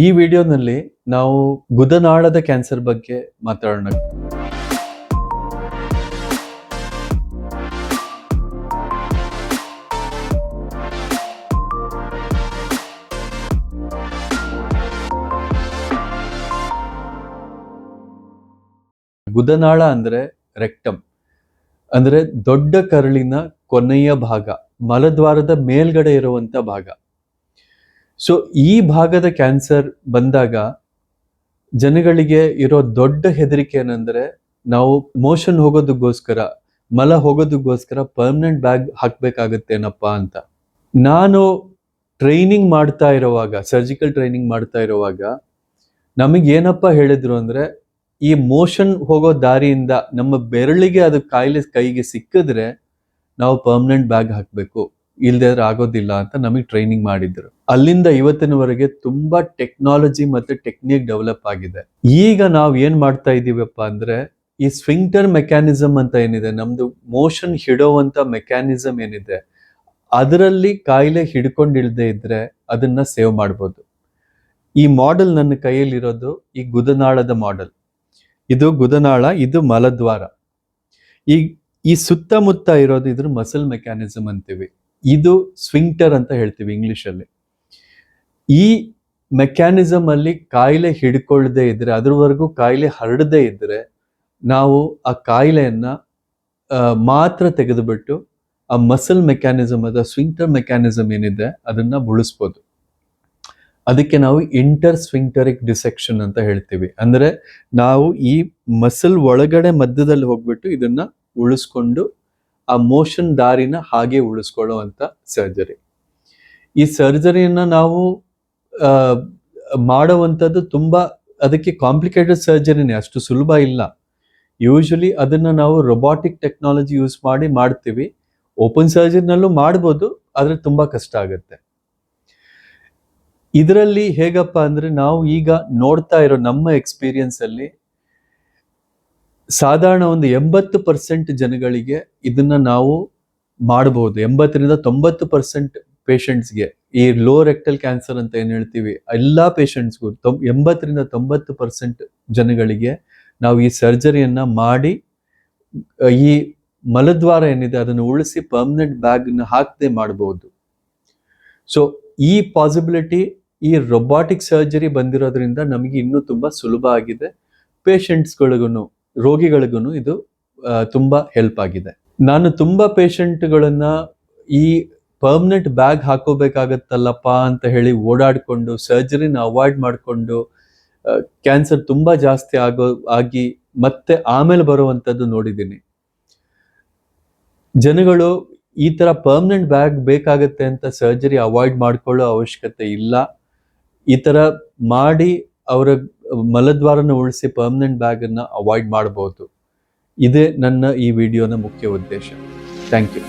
ಈ ವಿಡಿಯೋನಲ್ಲಿ ನಾವು ಗುದನಾಳದ ಕ್ಯಾನ್ಸರ್ ಬಗ್ಗೆ ಮಾತಾಡೋಣ. ಗುದನಾಳ ಅಂದ್ರೆ ರೆಕ್ಟಮ್ ಅಂದ್ರೆ ದೊಡ್ಡ ಕರಳಿನ ಕೊನೆಯ ಭಾಗ, ಮಲದ್ವಾರದ ಮೇಲ್ಗಡೆ ಇರುವಂತ ಭಾಗ. ಸೊ ಈ ಭಾಗದ ಕ್ಯಾನ್ಸರ್ ಬಂದಾಗ ಜನಗಳಿಗೆ ಇರೋ ದೊಡ್ಡ ಹೆದರಿಕೆ ಏನಂದ್ರೆ ನಾವು ಮೋಷನ್ ಹೋಗೋದಕ್ಕೋಸ್ಕರ, ಮಲ ಹೋಗೋದಕ್ಕೋಸ್ಕರ ಪರ್ಮನೆಂಟ್ ಬ್ಯಾಗ್ ಹಾಕ್ಬೇಕಾಗತ್ತೇನಪ್ಪ ಅಂತ. ನಾನು ಟ್ರೈನಿಂಗ್ ಮಾಡ್ತಾ ಇರುವಾಗ ಸರ್ಜಿಕಲ್ ಟ್ರೈನಿಂಗ್ ಮಾಡ್ತಾ ಇರುವಾಗ ನಮಗೆ ಏನಪ್ಪ ಹೇಳಿದ್ರು ಅಂದ್ರೆ, ಈ ಮೋಷನ್ ಹೋಗೋ ದಾರಿಯಿಂದ ನಮ್ಮ ಬೆರಳಿಗೆ ಅದು ಕಾಯಿಲೆ ಕೈಗೆ ಸಿಕ್ಕಿದ್ರೆ ನಾವು ಪರ್ಮನೆಂಟ್ ಬ್ಯಾಗ್ ಹಾಕಬೇಕು. ಇಲ್ದೇ ಆಗೋದಿಲ್ಲ ಅಂತ ನಮಗೆ ಟ್ರೈನಿಂಗ್ ಮಾಡಿದ್ರು. ಅಲ್ಲಿಂದ ಇವತ್ತಿನವರೆಗೆ ತುಂಬಾ ಟೆಕ್ನಾಲಜಿ ಮತ್ತೆ ಟೆಕ್ನಿಕ್ ಡೆವಲಪ್ ಆಗಿದೆ. ಈಗ ನಾವು ಏನ್ ಮಾಡ್ತಾ ಇದೀವಪ್ಪ ಅಂದ್ರೆ, ಈ ಸ್ವಿಂಕ್ಟರ್ ಮೆಕ್ಯಾನಿಸಮ್ ಅಂತ ಏನಿದೆ, ನಮ್ದು ಮೋಷನ್ ಹಿಡೋವಂತ ಮೆಕ್ಯಾನಿಸಮ್ ಏನಿದೆ, ಅದರಲ್ಲಿ ಕಾಯಿಲೆ ಹಿಡ್ಕೊಂಡಿಲ್ದೇ ಇದ್ರೆ ಅದನ್ನ ಸೇವ್ ಮಾಡ್ಬೋದು. ಈ ಮಾಡೆಲ್ ನನ್ನ ಕೈಯಲ್ಲಿರೋದು ಈ ಗುದನಾಳದ ಮಾಡೆಲ್ ಇದು ಗುದನಾಳ, ಇದು ಮಲದ್ವಾರ. ಈ ಈ ಸುತ್ತಮುತ್ತ ಇರೋದು ಇದ್ರ ಮಸಲ್ ಮೆಕ್ಯಾನಿಸಮ್ ಅಂತೀವಿ. ಇದು ಸ್ವಿಂಕ್ಟರ್ ಅಂತ ಹೇಳ್ತೀವಿ ಇಂಗ್ಲಿಷ್ ಅಲ್ಲಿ ಈ ಮೆಕ್ಯಾನಿಸಮ್ ಅಲ್ಲಿ ಕಾಯಿಲೆ ಹಿಡ್ಕೊಳ್ಳದೆ ಇದ್ರೆ, ಅದ್ರವರೆಗೂ ಕಾಯಿಲೆ ಹರಡದೇ ಇದ್ರೆ, ನಾವು ಆ ಕಾಯಿಲೆಯನ್ನ ಮಾತ್ರ ತೆಗೆದುಬಿಟ್ಟು ಆ ಮಸಲ್ ಮೆಕ್ಯಾನಿಸಮ್ ಅದ ಸ್ವಿಂಕ್ಟರ್ ಮೆಕ್ಯಾನಿಸಮ್ ಏನಿದೆ ಅದನ್ನ ಉಳಿಸ್ಬೋದು. ಅದಕ್ಕೆ ನಾವು ಇಂಟರ್ ಸ್ವಿಂಕ್ಟರಿಕ್ ಡಿಸೆಕ್ಷನ್ ಅಂತ ಹೇಳ್ತೀವಿ. ಅಂದ್ರೆ ನಾವು ಈ ಮಸಲ್ ಒಳಗಡೆ ಮಧ್ಯದಲ್ಲಿ ಹೋಗ್ಬಿಟ್ಟು ಇದನ್ನ ಉಳಿಸ್ಕೊಂಡು ಆ ಮೋಷನ್ ದಾರಿನ ಹಾಗೆ ಉಳಿಸ್ಕೊಳ್ಳುವಂತ ಸರ್ಜರಿ ಈ ಸರ್ಜರಿಯನ್ನ ನಾವು ಮಾಡುವಂಥದ್ದು ತುಂಬಾ ಅದಕ್ಕೆ ಕಾಂಪ್ಲಿಕೇಟೆಡ್ ಸರ್ಜರಿನೇ ಅಷ್ಟು ಸುಲಭ ಇಲ್ಲ. ಯೂಶ್ವಲಿ ಅದನ್ನ ನಾವು ರೊಬಾಟಿಕ್ ಟೆಕ್ನಾಲಜಿ ಯೂಸ್ ಮಾಡಿ ಮಾಡ್ತೀವಿ. ಓಪನ್ ಸರ್ಜರಿನಲ್ಲೂ ಮಾಡ್ಬೋದು, ಆದ್ರೆ ತುಂಬಾ ಕಷ್ಟ ಆಗುತ್ತೆ. ಇದರಲ್ಲಿ ಹೇಗಪ್ಪ ಅಂದ್ರೆ ನಾವು ಈಗ ನೋಡ್ತಾ ಇರೋ ನಮ್ಮ ಎಕ್ಸ್ಪೀರಿಯನ್ಸ್ ಅಲ್ಲಿ ಸಾಧಾರಣ ಒಂದು ಎಂಬತ್ತು ಪರ್ಸೆಂಟ್ ಜನಗಳಿಗೆ ಇದನ್ನ ನಾವು ಮಾಡಬಹುದು. ಎಂಬತ್ತರಿಂದ ತೊಂಬತ್ತು ಪರ್ಸೆಂಟ್ ಪೇಷಂಟ್ಸ್ಗೆ ಈ ಲೋ ರೆಕ್ಟಲ್ ಕ್ಯಾನ್ಸರ್ ಅಂತ ಏನು ಹೇಳ್ತೀವಿ, ಎಲ್ಲಾ ಪೇಷಂಟ್ಸ್ಗೂ ತೊಂ ಎಂಬತ್ತರಿಂದ ತೊಂಬತ್ತು ಪರ್ಸೆಂಟ್ ಜನಗಳಿಗೆ ನಾವು ಈ ಸರ್ಜರಿಯನ್ನ ಮಾಡಿ ಈ ಮಲದ್ವಾರ ಏನಿದೆ ಅದನ್ನು ಉಳಿಸಿ ಪರ್ಮನೆಂಟ್ ಬ್ಯಾಗ್ನ ಹಾಕದೆ ಮಾಡಬಹುದು ಸೊ ಈ ಪಾಸಿಬಿಲಿಟಿ ಈ ರೊಬಾಟಿಕ್ ಸರ್ಜರಿ ಬಂದಿರೋದ್ರಿಂದ ನಮಗೆ ಇನ್ನೂ ತುಂಬಾ ಸುಲಭ ಆಗಿದೆ. ಪೇಷಂಟ್ಸ್ಗಳಿಗೂ ರೋಗಿಗಳಿಗೂ ಇದು ತುಂಬ ಹೆಲ್ಪ್ ಆಗಿದೆ. ನಾನು ತುಂಬ ಪೇಷಂಟ್ಗಳನ್ನ ಈ ಪರ್ಮನೆಂಟ್ ಬ್ಯಾಗ್ ಹಾಕೋಬೇಕಾಗತ್ತಲ್ಲಪ್ಪ ಅಂತ ಹೇಳಿ ಓಡಾಡಿಕೊಂಡು ಸರ್ಜರಿನ ಅವಾಯ್ಡ್ ಮಾಡಿಕೊಂಡು ಕ್ಯಾನ್ಸರ್ ತುಂಬ ಜಾಸ್ತಿ ಆಗೋ, ಆಗಿ ಮತ್ತೆ ಆಮೇಲೆ ಬರುವಂಥದ್ದು ನೋಡಿದ್ದೀನಿ. ಜನಗಳು ಈ ಥರ ಪರ್ಮನೆಂಟ್ ಬ್ಯಾಗ್ ಬೇಕಾಗತ್ತೆ ಅಂತ ಸರ್ಜರಿ ಅವಾಯ್ಡ್ ಮಾಡ್ಕೊಳ್ಳೋ ಅವಶ್ಯಕತೆ ಇಲ್ಲ. ಈ ಥರ ಮಾಡಿ ಅವರ ಮಲದ್ವಾರನ ಉಳಿಸಿ ಪರ್ಮನೆಂಟ್ ಬ್ಯಾಗ್ ಅನ್ನ ಅವಾಯ್ಡ್ ಮಾಡಬಹುದು. ಇದೇ ನನ್ನ ಈ ವಿಡಿಯೋನ ಮುಖ್ಯ ಉದ್ದೇಶ. Thank you